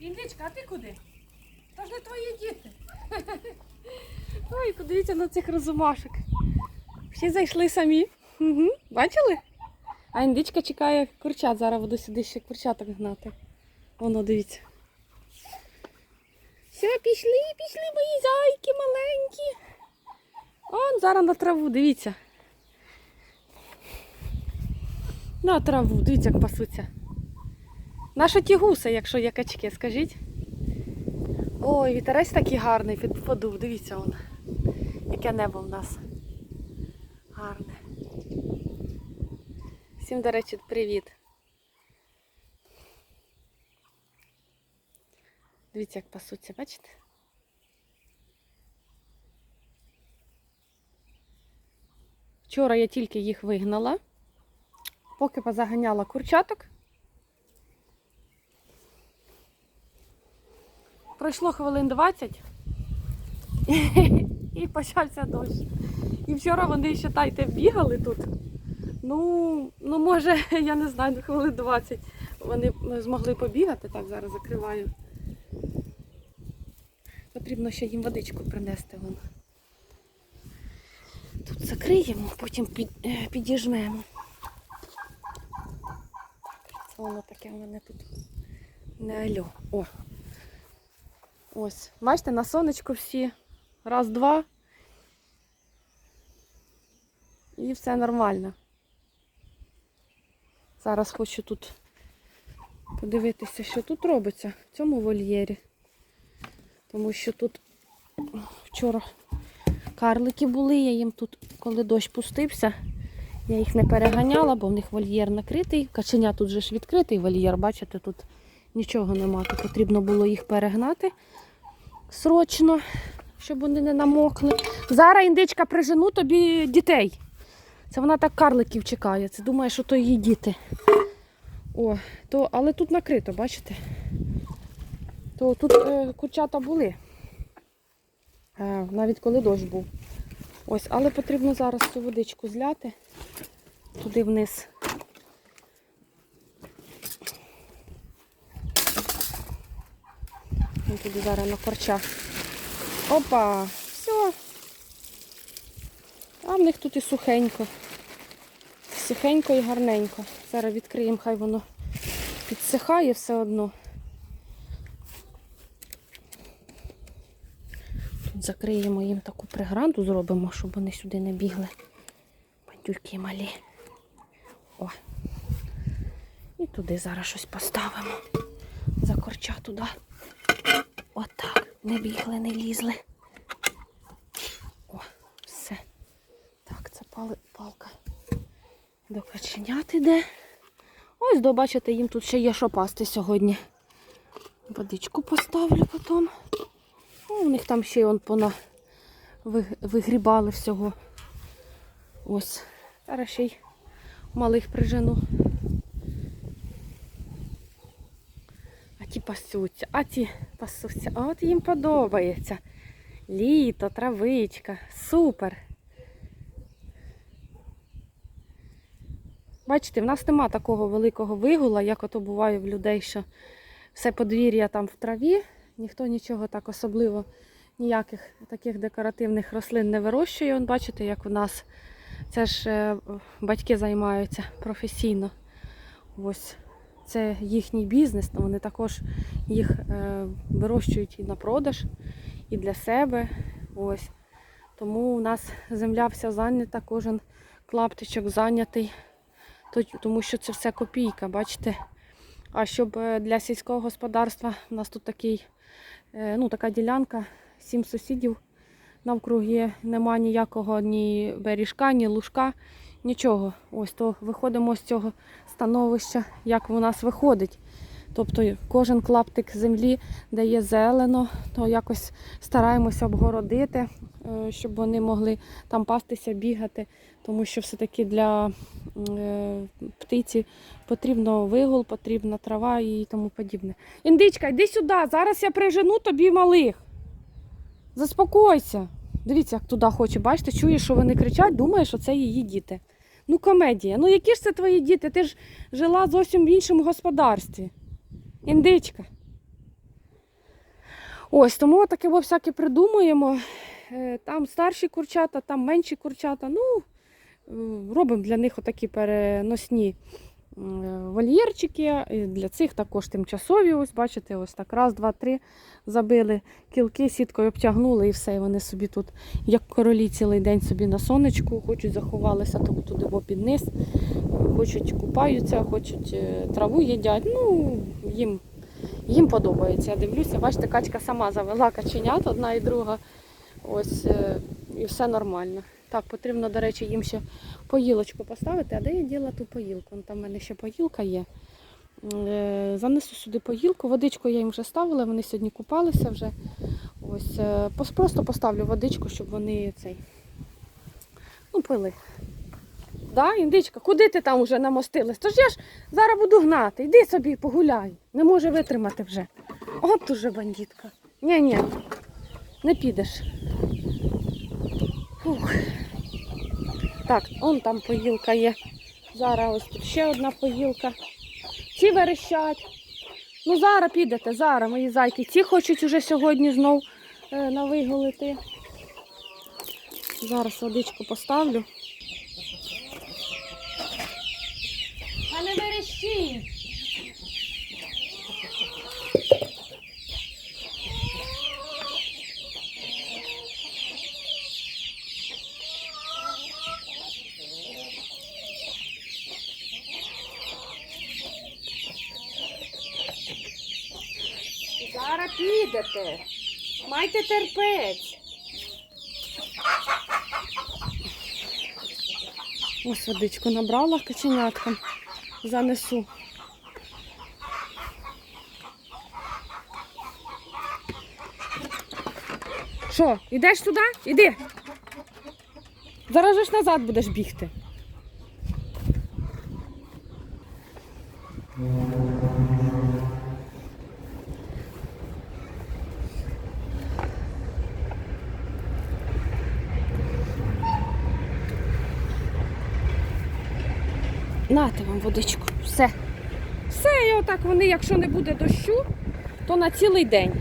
Індичка, а ти куди? То ж не твої діти. Ой, подивіться на цих розумашок. Всі зайшли самі. Угу. Бачили? А індичка чекає курчат. Зараз буду сюди ще курчаток гнати. Воно, дивіться. Все, пішли, пішли мої зайки маленькі. Он зараз на траву, дивіться. На траву, дивіться, як пасуться. Наша ті гуси, якщо є качки, скажіть. Ой, вітерець такий гарний подув, дивіться он. Яке небо в нас. Гарне. Всім, до речі, привіт. Дивіться, як пасуться, бачите? Вчора я тільки їх вигнала, поки позаганяла курчаток. Пройшло хвилин 20 і почався дощ. І вчора вони, считайте, бігали тут. Ну, ну може, я не знаю, ну, хвилин 20 вони змогли побігати. Так, зараз закриваю. Потрібно ще їм водичку принести. Вон. Тут закриємо, потім під, е, підіжмемо. Це воно таке у мене тут не альо. О. Ось. Бачите, на сонечку всі. Раз, два. І все нормально. Зараз хочу тут подивитися, що тут робиться в цьому вольєрі. Тому що тут вчора карлики були, я їм тут, коли дощ пустився, я їх не переганяла, бо в них вольєр накритий. Каченя тут же ж відкритий вольєр, бачите, тут нічого нема. Тут потрібно було їх перегнати срочно, щоб вони не намокли. Зараз індичка прижену тобі дітей. Це вона так карликів чекає. Це думає, що то її діти. О, то, але тут накрито, бачите? То тут е, курчата були. Е, навіть коли дощ був. Ось, але потрібно зараз цю водичку зляти туди вниз. Він туди зараз на корчах. Опа, все. А в них тут і сухенько. Сухенько і гарненько. Зараз відкриємо, хай воно підсихає все одно. Тут закриємо їм таку преграду, зробимо, щоб вони сюди не бігли. Бандюки малі. О. І туди зараз щось поставимо. За корча туди. Не бігли, не лізли. О, все. Так, це пали, палка. До каченят іде. Ось, до, бачите, їм тут ще є що пасти сьогодні. Водичку поставлю потім. Ну, у них там ще й он пона вигрібали всього. Ось. Зараз ще й малих прижену. Ті пасуться, а ті пасуться. А от їм подобається. Літо, травичка. Супер. Бачите, в нас нема такого великого вигула, як ото буває в людей, що все подвір'я там в траві. Ніхто нічого так особливо, ніяких таких декоративних рослин не вирощує. Вон, бачите, як у нас це ж е, батьки займаються професійно. Ось це їхній бізнес, то вони також їх е, вирощують і на продаж, і для себе. Ось. Тому у нас земля вся зайнята, кожен клаптичок зайнятий, тому що це все копійка, бачите. А щоб е, для сільського господарства у нас тут такий, е, ну, така ділянка, сім сусідів навкруги, нема ніякого ні бережка, ні лужка, нічого. Ось то виходимо з цього становища, як у нас виходить. Тобто кожен клаптик землі, де є зелено, то якось стараємося обгородити, е, щоб вони могли там пастися, бігати, тому що все-таки для е, птиці потрібно вигул, потрібна трава і тому подібне. Індичка, йди сюди, зараз я прижену тобі малих. Заспокойся. Дивіться, як туди хоче. Бачите, чує, що вони кричать, думає, що це її діти. Ну, комедія. Ну які ж це твої діти? Ти ж жила зовсім в іншому господарстві. Індичка. Ось тому таке во всяке придумуємо. Е, Там старші курчата, там менші курчата. Ну, робимо для них отакі переносні вольєрчики. І для цих також тимчасові. Ось бачите, ось так. Раз, два, три забили кілки, сіткою обтягнули і все. І вони собі тут, як королі, цілий день собі на сонечку, хочуть заховалися тому туди бо під низ, хочуть купаються, хочуть е, траву їдять. Ну, їм їм подобається. Я дивлюся, бачите, качка сама завела каченят, одна і друга. Ось е, і все нормально. Так, потрібно, до речі, їм ще поїлочку поставити. А де я діла ту поїлку? Вон Там в мене ще поїлка є. Е, Занесу сюди поїлку. Водичку я їм вже ставила, вони сьогодні купалися вже. Ось е, просто поставлю водичку, щоб вони цей. Ну, пили. Да, індичка, куди ти там вже намостилась? Тож я ж зараз буду гнати. Йди собі погуляй. Не може витримати вже. От уже бандитка. Ні, ні, не підеш. Фух. Так, он там поїлка є. Зараз ось тут ще одна поїлка. Ці верещать. Ну зараз підете, зараз, мої зайки. Ці хочуть уже сьогодні знов е, на. Зараз водичку поставлю. А не верещіть! Зараз. Майте терпець. Ось водичку набрала каченяткам. Занесу. Що, йдеш туди? Іди. Зараз же ж назад будеш бігти. Нате вам водичку. Все. Все, і отак вони, якщо не буде дощу, то на цілий день.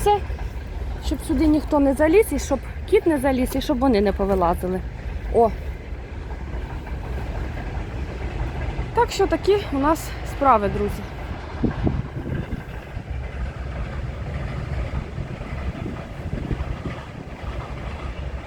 Все. Щоб сюди ніхто не заліз, і щоб кіт не заліз, і щоб вони не повилазили. О. Так що такі у нас справи, друзі.